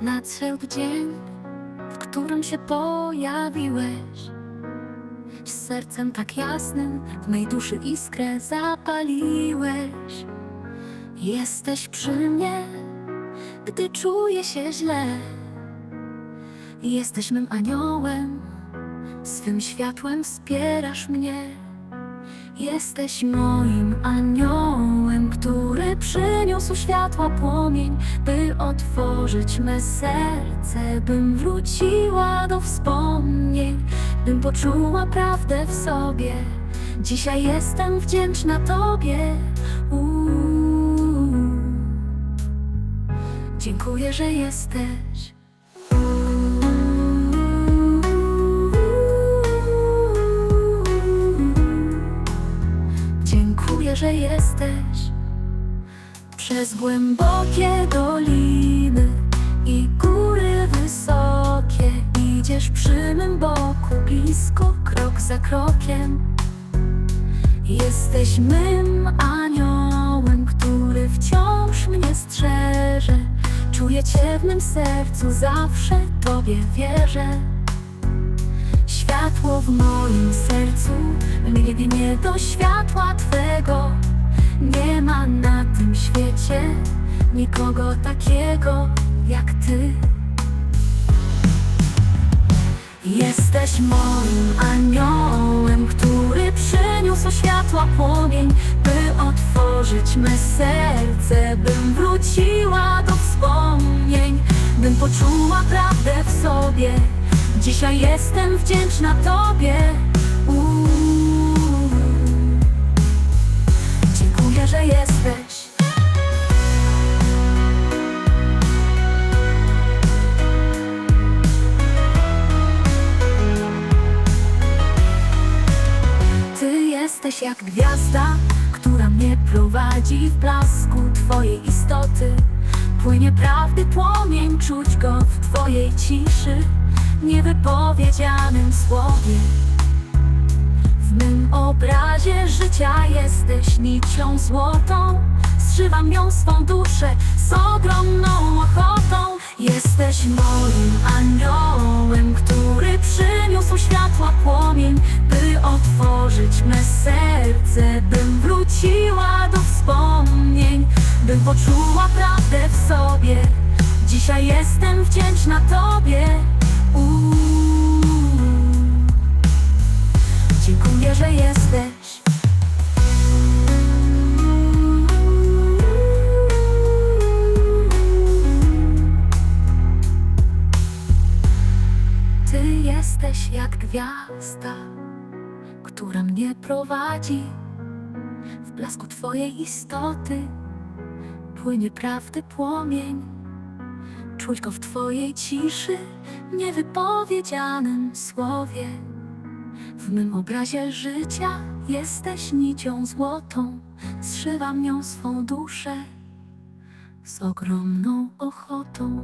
Nadszedł dzień, w którym się pojawiłeś. Z sercem tak jasnym w mej duszy iskrę zapaliłeś. Jesteś przy mnie, gdy czuję się źle. Jesteś mym aniołem, swym światłem wspierasz mnie Jesteś moim aniołem, który przyniósł światła płomień, by otworzyć me serce, bym wróciła do wspomnień, bym poczuła prawdę w sobie. Dzisiaj jestem wdzięczna Tobie. Uuu. Dziękuję, że jesteś. Jesteś przez głębokie doliny i góry wysokie. Idziesz przy mym boku blisko, krok za krokiem. Jesteś mym aniołem, który wciąż mnie strzeże. Czuję Cię w mym sercu, zawsze Tobie wierzę. Światło w moim sercu mnie nie do światła na tym świecie nikogo takiego jak Ty. Jesteś moim aniołem, który przyniósł światła płomień, by otworzyć me serce, bym wróciła do wspomnień, bym poczuła prawdę w sobie. Dzisiaj jestem wdzięczna Tobie. Jesteś jak gwiazda, która mnie prowadzi w blasku Twojej istoty. Płynie prawdy płomień, czuć go w Twojej ciszy, niewypowiedzianym słowie. W mym obrazie życia jesteś nicią złotą, zżywam ją swą duszę z ogromną ochotą. Jesteś moim aniołem, bym poczuła prawdę w sobie. Dzisiaj jestem wdzięczna Tobie. Uuu. Dziękuję, że jesteś. Ty jesteś jak gwiazda, która mnie prowadzi w blasku Twojej istoty. Płynie prawdy płomień, czuć go w Twojej ciszy, niewypowiedzianym słowie. W mym obrazie życia jesteś nicią złotą, zszywam nią swą duszę z ogromną ochotą.